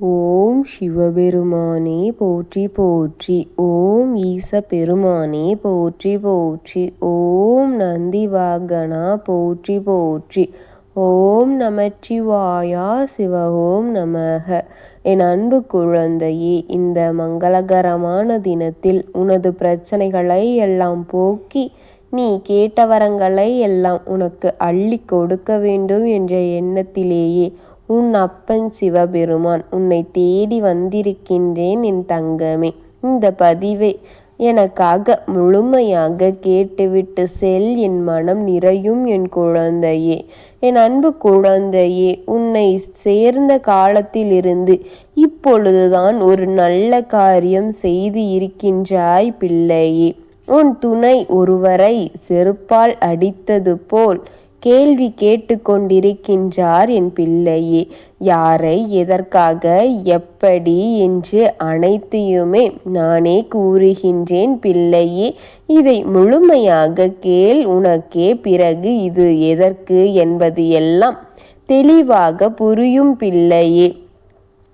ஓம் சிவபெருமானே போற்றி போற்றி. ஓம் ஈச பெருமானே போற்றி போற்றி. ஓம் நந்திவாகனா போற்றி போற்றி. ஓம் நமச்சிவாயா சிவஹோம் நமக. என் அன்பு குழந்தையே இந்த மங்களகரமான தினத்தில் உனது பிரச்சனைகளை எல்லாம் போக்கி நீ கேட்ட வரங்களை எல்லாம் உனக்கு அள்ளி கொடுக்க வேண்டும் என்ற எண்ணத்திலேயே உன் அப்பன் சிவபெருமான் உன்னை தேடி வந்திருக்கின்றேன் என் தங்கமே. இந்த பதிவை எனக்காக முழுமையாக கேட்டுவிட்டு செல் என் மனம் நிறையும் என் குழந்தையே. என் அன்பு குழந்தையே உன்னை சேர்ந்த காலத்திலிருந்து இப்பொழுதுதான் ஒரு நல்ல காரியம் செய்து இருக்கின்றாய் பிள்ளையே. உன் துணை ஒருவரை செருப்பால் அடித்தது போல் கேள்வி கேட்டுக்கொண்டிருக்கின்றார் என் பிள்ளையே. யாரை எதற்காக எப்படி என்று அனைத்தையுமே நானே கூறுகின்றேன் பிள்ளையே. இதை முழுமையாக கேள் உனக்கே பிறகு இது எதற்கு என்பது எல்லாம் தெளிவாக புரியும் பிள்ளையே.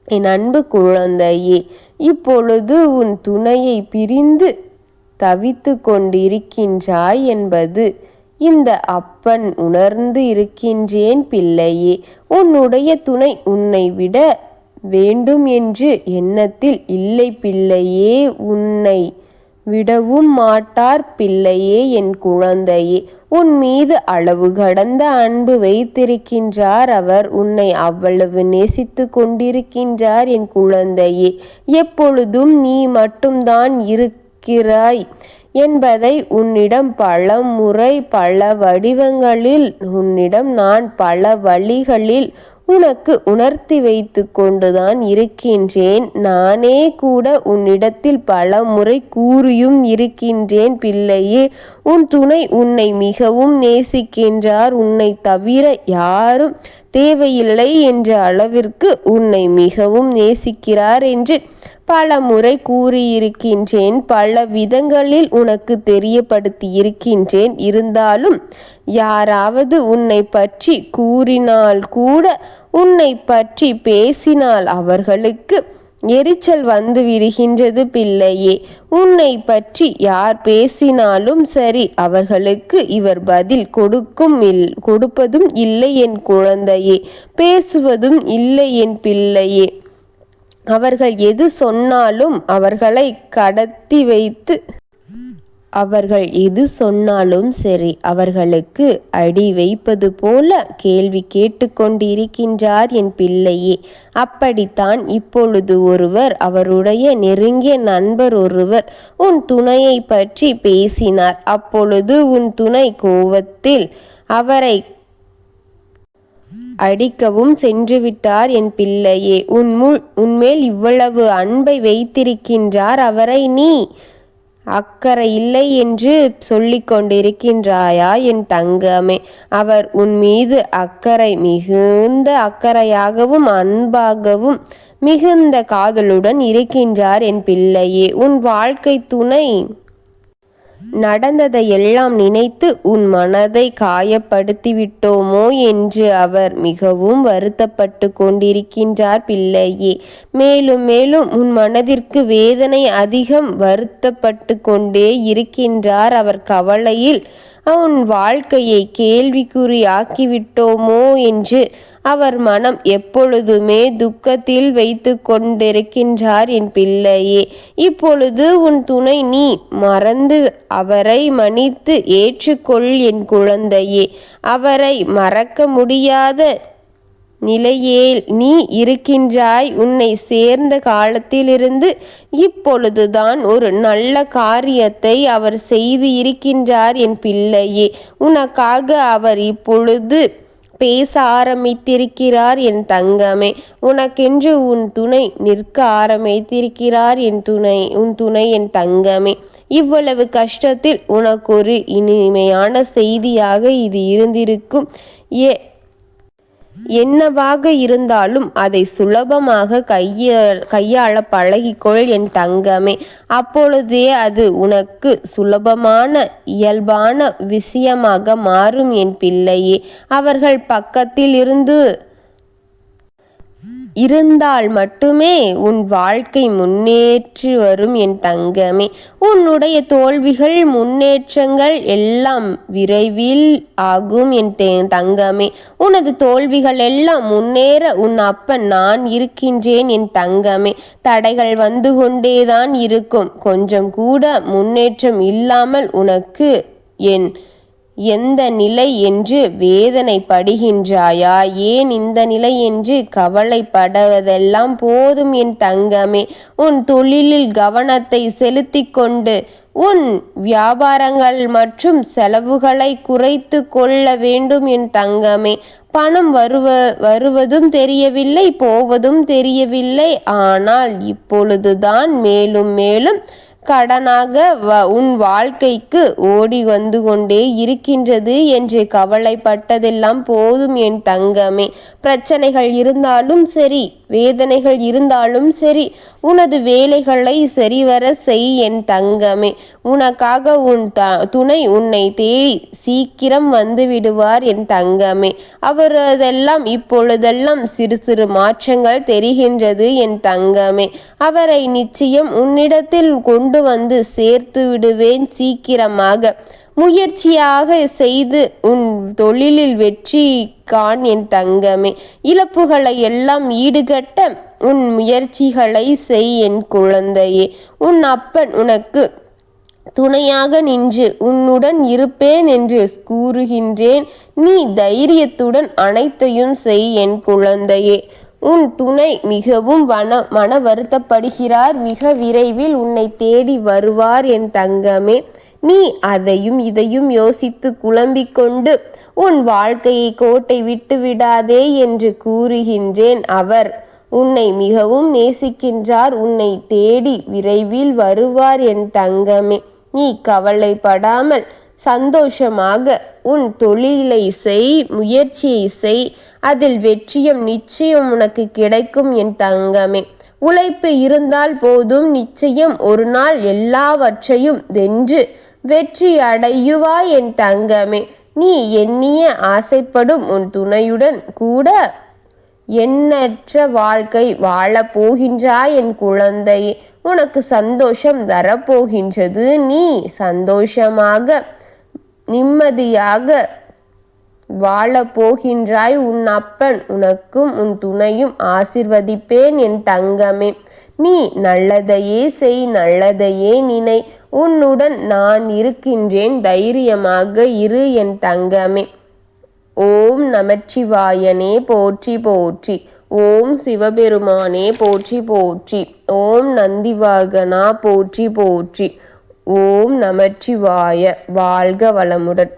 என் அன்பு குழந்தையே இப்பொழுது உன் துணையை பிரிந்து தவித்து கொண்டிருக்கின்றாய் என்பது இந்த அப்பன் உணர்ந்து இருக்கின்றேன் பிள்ளையே உன்னுடைய துணை உன்னை விட வேண்டும் என்று எண்ணத்தில் இல்லை பிள்ளையே உன்னை விடவும் மாட்டார் பிள்ளையே என் குழந்தையே. உன் மீது அளவு கடந்த அன்பு வைத்திருக்கின்றார் அவர் உன்னை அவ்வளவு நேசித்து கொண்டிருக்கின்றார் என் குழந்தையே. எப்பொழுதும் நீ மட்டும்தான் இருக்கிறாய். என்பதை உன்னிடம் பல முறை பல வடிவங்களில் உன்னிடம் நான் பல வழிகளில் உனக்கு உணர்த்தி வைத்து கொண்டுதான் இருக்கின்றேன். நானே கூட உன்னிடத்தில் பல முறை கூறியும் இருக்கின்றேன். பிள்ளையே உன் துணை உன்னை மிகவும் நேசிக்கின்றார். உன்னை தவிர யாரும் தேவையில்லை என்ற அளவிற்கு உன்னை மிகவும் நேசிக்கிறார் என்று பல முறை கூறியிருக்கின்றேன் பல விதங்களில் உனக்கு தெரியப்படுத்தி இருக்கின்றேன் இருந்தாலும் யாராவது உன்னை பற்றி கூறினால் கூட உன்னை பற்றி பேசினால் அவர்களுக்கு எரிச்சல் வந்து விடுகின்றது பிள்ளையே. உன்னை பற்றி யார் பேசினாலும் சரி அவர்களுக்கு இவர் பதில் கொடுக்கும் இல் கொடுப்பதும் இல்லை என் குழந்தையே. பேசுவதும் இல்லை என் பிள்ளையே. அவர்கள் எது சொன்னாலும் அவர்களை கடத்தி வைத்து அவர்கள் எது சொன்னாலும் சரி அவர்களுக்கு அடி வைப்பது போல கேள்வி கேட்டுக்கொண்டிருக்கின்றார் என் பிள்ளையே. அப்படித்தான் இப்பொழுது ஒருவர் அவருடைய நெருங்கிய நண்பர் ஒருவர் உன் துணையை பற்றி பேசினார். அப்பொழுது உன் துணை கோவத்தில் அவரை அடிக்கவும் சென்றுவிட்டார் என் பிள்ளையே. உன்முள் உன்மேல் இவ்வளவு அன்பை வைத்திருக்கின்றார் அவரை நீ. அக்கறை இல்லை என்று சொல்லிக் கொண்டிருக்கின்றாயா என் தங்கமே. அவர் உன் மீது அக்கறை மிகுந்த அக்கறையாகவும் அன்பாகவும் மிகுந்த காதலுடன் இருக்கின்றார் என் பிள்ளையே. உன் வாழ்க்கை துணை நடந்ததை எல்லாம் நினைத்து உன் மனதை காயப்படுத்திவிட்டோமோ என்று அவர் மிகவும் வருத்தப்பட்டு கொண்டிருக்கின்றார் பிள்ளையே. மேலும் மேலும் உன் மனதிற்கு வேதனை அதிகம் வருத்தப்பட்டு கொண்டே இருக்கின்றார். அவர் கவலையில் உன் வாழ்க்கையை கேள்விக்குறியாக்கிவிட்டோமோ? என்று அவர் மனம் எப்பொழுதுமே துக்கத்தில் வைத்து கொண்டிருக்கின்றார் என் பிள்ளையே. இப்பொழுது உன் துணை நீ மறந்து அவரை மன்னித்து ஏற்றுக்கொள் என் குழந்தையே. அவரை மறக்க முடியாத நிலையில் நீ இருக்கின்றாய். உன்னை சேர்ந்த காலத்திலிருந்து இப்பொழுதுதான் ஒரு நல்ல காரியத்தை அவர் செய்து இருக்கின்றார் என் பிள்ளையே. உனக்காக அவர் இப்பொழுது பேச ஆரம்பித்திருக்கிறார் என் தங்கமே. உனக்கென்று உன் துணை நிற்க ஆரம்பித்திருக்கிறார் என் துணை உன் துணை என் தங்கமே. இவ்வளவு கஷ்டத்தில் உனக்கொரு இனிமையான செய்தியாக இது இருந்திருக்கும். ஏ என்னவாக இருந்தாலும் அதை சுலபமாக கைய கையாள பழகிக்கொள் என் தங்கமே. அப்பொழுதே அது உனக்கு சுலபமான இயல்பான விஷயமாக மாறும் என் பிள்ளையே. அவர்கள் பக்கத்தில் இருந்து இருந்தால் மட்டுமே உன் வாழ்க்கை முன்னேற்றி வரும் என் தங்கமே. உன்னுடைய தோல்விகள் முன்னேற்றங்கள் எல்லாம் விரைவில் ஆகும் என் தங்கமே. உனது தோல்விகள் எல்லாம் முன்னேற உன் அப்பன் நான் இருக்கின்றேன் என் தங்கமே. தடைகள் வந்து கொண்டேதான் இருக்கும். கொஞ்சம் கூட முன்னேற்றம் இல்லாமல் உனக்கு என் எந்த நிலை என்று வேதனை படுகின்றாயா ஏன் இந்த நிலை என்று கவலைப்படுவதெல்லாம் போதும் என் தங்கமே. உன் தொழிலில் கவனத்தை செலுத்தி கொண்டு உன் வியாபாரங்கள் மற்றும் செலவுகளை குறைத்து கொள்ள வேண்டும் என் தங்கமே. பணம் வருவ வருவதும் தெரியவில்லை போவதும் தெரியவில்லை. ஆனால் இப்பொழுதுதான் மேலும் மேலும் கடனாக உன் வாழ்க்கைக்கு ஓடி வந்து கொண்டே இருக்கின்றது என்று கவலைப்பட்டதெல்லாம் போதும் என் தங்கமே. பிரச்சனைகள் இருந்தாலும் சரி வேதனைகள் இருந்தாலும் சரி உனது வேலைகளை சரிவர செய் என் தங்கமே. உனக்காக உன் த துணை உன்னை தேடி சீக்கிரம் வந்து விடுவார் என் தங்கமே. அவரதெல்லாம் இப்பொழுதெல்லாம் சிறு சிறு மாற்றங்கள் தெரிகின்றது என் தங்கமே. அவரை நிச்சயம் உன்னிடத்தில் கொண்டு வந்து சேர்த்து விடுவேன் சீக்கிரமாக. முயற்சியாக செய்து உன் தொழிலில் வெற்றி கான் என் தங்கமே. இழப்புகளை எல்லாம் ஈடுகட்ட உன் முயற்சிகளை செய் என் குழந்தையே. உன் அப்பன் உனக்கு துணையாக நின்று உன்னுடன் இருப்பேன் என்று கூறுகின்றேன். நீ தைரியத்துடன் அனைத்தையும் செய் என் குழந்தையே. உன் துணை மிகவும் வன மன வருத்தப்படுகிறார் மிக விரைவில் உன்னை தேடி வருவார் என் தங்கமே. நீ அதையும் இதையும் யோசித்து குழம்பிக் கொண்டு உன் வாழ்க்கையை கோட்டை விட்டு விடாதே என்று கூறுகின்றேன். அவர் உன்னை மிகவும் நேசிக்கின்றார். உன்னை தேடி விரைவில் வருவார் என் தங்கமே. நீ கவலைப்படாமல் சந்தோஷமாக உன் தொழிலை செய் முயற்சியை செய். அதில் வெற்றியம் நிச்சயம் உனக்கு கிடைக்கும் என் தங்கமே. உழைப்பு இருந்தால் போதும் நிச்சயம் ஒரு நாள் எல்லாவற்றையும் வென்று வெற்றி அடையுவா என் தங்கமே. நீ எண்ணிய ஆசைப்படும் உன் துணையுடன் கூட எண்ணற்ற வாழ்க்கை வாழப் போகின்றாய் என் குழந்தையே. உனக்கு சந்தோஷம் தரப்போகின்றது நீ சந்தோஷமாக நிம்மதியாக வாழப்போகின்றாய். உன் அப்பன் உனக்கும் உன் துணையும் ஆசிர்வதிப்பேன் என் தங்கமே. நீ நல்லதையே செய் நல்லதையே நினை. உன்னுடன் நான் இருக்கின்றேன். தைரியமாக இரு என் தங்கமே. ஓம் நமச்சிவாயனே. போற்றி போற்றி. ஓம் சிவபெருமானே போற்றி போற்றி. ஓம் நந்திவாகனா போற்றி போற்றி. ஓம் நமச்சிவாய வாழ்க வளமுடன்.